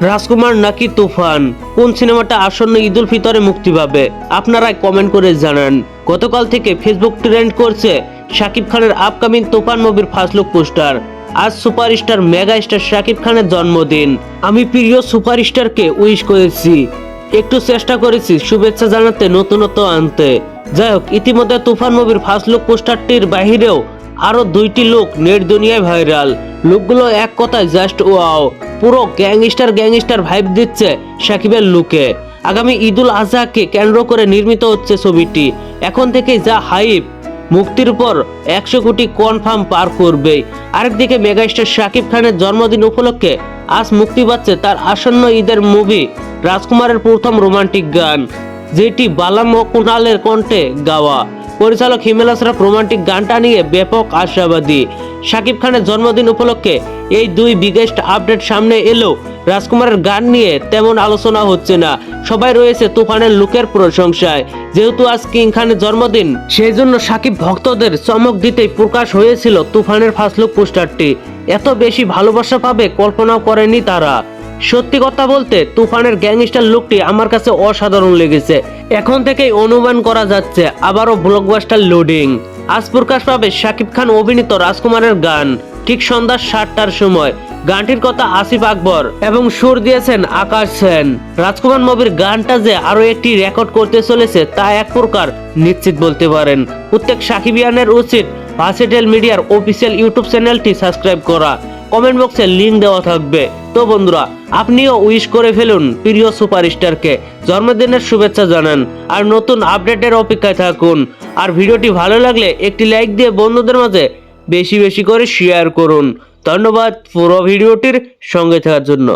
রাজকুমার নাকি তুফান? কোন সিনেমাটা আসন্ন ঈদুল ফিতরে মুক্তি পাবে? আপনারাই কমেন্ট করে জানান। গতকাল থেকে ফেসবুক ট্রেন্ড করছে শাকিব খানের আপকামিং তুফান মুভির ফার্স্ট লুক পোস্টার আজ সুপারস্টার মেগা স্টার শাকিব খানের জন্মদিন। আমি প্রিয় সুপারস্টারকে উইশ করেছি। একটু চেষ্টা করেছি শুভেচ্ছা জানাতে নতুনত্ব আনতে। যাই হোক, ইতিমধ্যে তুফান মুভির ফার্স্ট লুক পোস্টারটির বাহিরেও আরও দুইটি লুক নেট দুনিয়ায় ভাইরাল লুকগুলো এক কথায় জাস্ট ওয়াও পুরো গ্যাংস্টার গ্যাংস্টার ভাইব দিচ্ছে সাকিবের লুকে আগামী ঈদুল আজহাকে কেন্দ্র করে নির্মিত হচ্ছে ছবিটি। এখন থেকে যা হাইপ মুক্তির পর একশো কোটি কনফার্ম পার করবে। আরেকদিকে মেগাস্টার শাকিব খানের জন্মদিন উপলক্ষে আজ মুক্তি পাচ্ছে তার আসন্ন ঈদের মুভি রাজকুমারের প্রথম রোমান্টিক গান, যেটি বালাম ও কুণালের কণ্ঠে গাওয়া। পরিচালক হিমেল আশরাফ রোমান্টিক গানটা নিয়ে ব্যাপক আশাবাদী। শাকিব খানের জন্মদিন উপলক্ষে এই দুই বিগেস্ট আপডেট সামনে এলেও রাজকুমারের গান নিয়ে তেমন আলোচনা হচ্ছে না। সবাই রয়েছে তুফানের লুকের প্রশংসায়। যেহেতু আজ কিং খানের জন্মদিন, সেই জন্য সাকিব ভক্তদের চমক দিতেই প্রকাশ হয়েছিল তুফানের ফার্স্ট পোস্টারটি এত বেশি ভালোবাসা পাবে কল্পনাও করেনি তারা। সত্যি কথা বলতে, তুফানের গ্যাংস্টার লুকটি আমার কাছে অসাধারণ লেগেছে। এখন থেকেই অনুমান করা যাচ্ছে, আবারও ব্লকবাস্টার লোডিং আজ প্রকাশ পাবে শাকিব খান অভিনীত রাজকুমারের গান। ঠিক সন্ধ্যা সাতটার সময়। গানটির কথা আসিফ আকবর এবং সুর দিয়েছেন আকাশ সেন। রাজকুমার মুভির গানটা যে আরও একটি রেকর্ড করতে চলেছে, তা এক প্রকার নিশ্চিত বলতে পারেন। প্রত্যেক সাকিবিয়ানের উচিত ভার্সেটেল মিডিয়ার অফিসিয়াল ইউটিউব চ্যানেলটি সাবস্ক্রাইব করা। কমেন্ট বক্সে লিংক দেওয়া থাকবে। তো বন্ধুরা, আপনিও উইশ করে ফেলুন প্রিয় সুপারস্টারকে জন্মদিনের শুভেচ্ছা জানান আর নতুন আপডেটের অপেক্ষায় থাকুন। আর ভিডিওটি ভালো লাগলে একটি লাইক দিয়ে বন্ধুদের মাঝে বেশি বেশি করে শেয়ার করুন। ধন্যবাদ পুরো ভিডিওটির সঙ্গে থাকার জন্য।